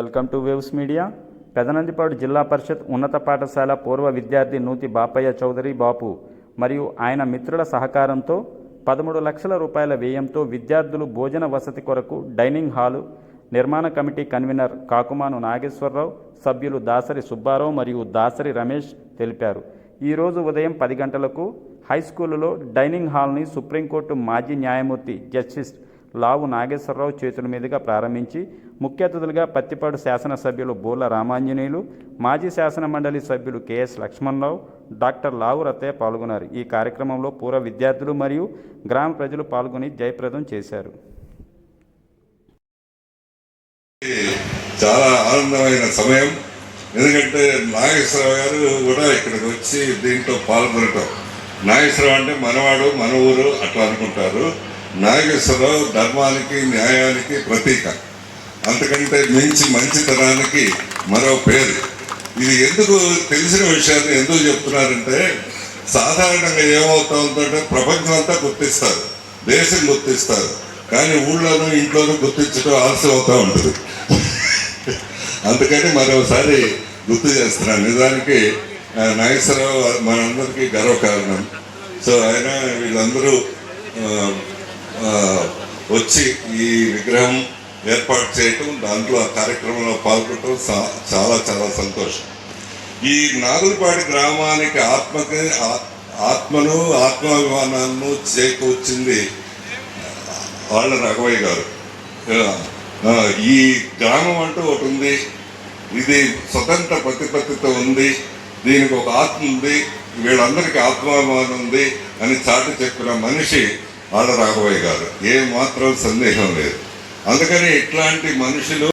Welcome to waves media. Pedanandipadu జిల్లా పరిషత్ ఉన్నత పాఠశాల పూర్వ విద్యార్థి నూతి బాపయ్య చౌదరి బాపు మరియు ఆయన మిత్రుల సహకారంతో పదమూడు లక్షల రూపాయల వ్యయంతో విద్యార్థులు భోజన వసతి కొరకు డైనింగ్ హాలు నిర్మాణ కమిటీ కన్వీనర్ కాకుమాను నాగేశ్వరరావు సభ్యులు దాసరి సుబ్బారావు మరియు దాసరి రమేష్ తెలిపారు. ఈరోజు ఉదయం పది గంటలకు హై స్కూలులో డైనింగ్ హాల్ని సుప్రీంకోర్టు మాజీ న్యాయమూర్తి జస్టిస్ లావు నాగేశ్వరరావు చేతుల మీదుగా ప్రారంభించి ముఖ్య అతిథులుగా పత్తిపాడు శాసనసభ్యులు బోల రామాంజనేయులు మాజీ శాసన మండలి సభ్యులు కెఎస్ లక్ష్మణరావు డాక్టర్ లావు రత్తయ్య పాల్గొన్నారు. ఈ కార్యక్రమంలో పూర్వ విద్యార్థులు మరియు గ్రామ ప్రజలు పాల్గొని జయప్రదం చేశారు. చాలా ఆనందమైన సమయం. ఎందుకంటే నాగేశ్వరరావు గారు కూడా ఇక్కడికి వచ్చి దీంట్లో పాల్గొనటం. నాగేశ్వరరావు అంటే మనవాడు మన ఊరు అట్లా అనుకుంటారు. నాగేశ్వరరావు ధర్మానికి న్యాయానికి ప్రతీక. అంతకంటే మించి మంచితనానికి మరో పేరు. ఇది ఎందుకు తెలిసిన విషయాన్ని ఎందుకు చెప్తున్నారంటే సాధారణంగా ఏమవుతా ఉందంటే ప్రపంచం అంతా గుర్తిస్తారు. దేశం గుర్తిస్తారు. కానీ ఊళ్ళోనూ ఇంట్లోనూ గుర్తించడం ఆలస్యం అవుతూ ఉంటుంది. అందుకని మరోసారి గుర్తు చేస్తున్నాను. నిజానికి నాగేశ్వరరావు మనందరికీ గర్వకారణం. సో ఆయన వీళ్ళందరూ వచ్చి ఈ విగ్రహం ఏర్పాటు చేయటం దాంట్లో ఆ కార్యక్రమంలో పాల్గొనడం చాలా చాలా సంతోషం. ఈ నాగులపాటి గ్రామానికి ఆత్మకి ఆత్మను ఆత్మాభిమానాన్ని చేకూర్చింది వాళ్ళ రఘవయ్య గారు. ఈ గ్రామం అంటూ ఒకటి ఉంది. ఇది స్వతంత్ర ప్రతిపత్తితో ఉంది. దీనికి ఒక ఆత్మ ఉంది. వీళ్ళందరికీ ఆత్మాభిమానం ఉంది అని చాటి చెప్పిన మనిషి ఆళ్ళ రాఘవయ్య గారు. ఏ మాత్రం సందేహం లేదు. అందుకని ఇట్లాంటి మనుషులు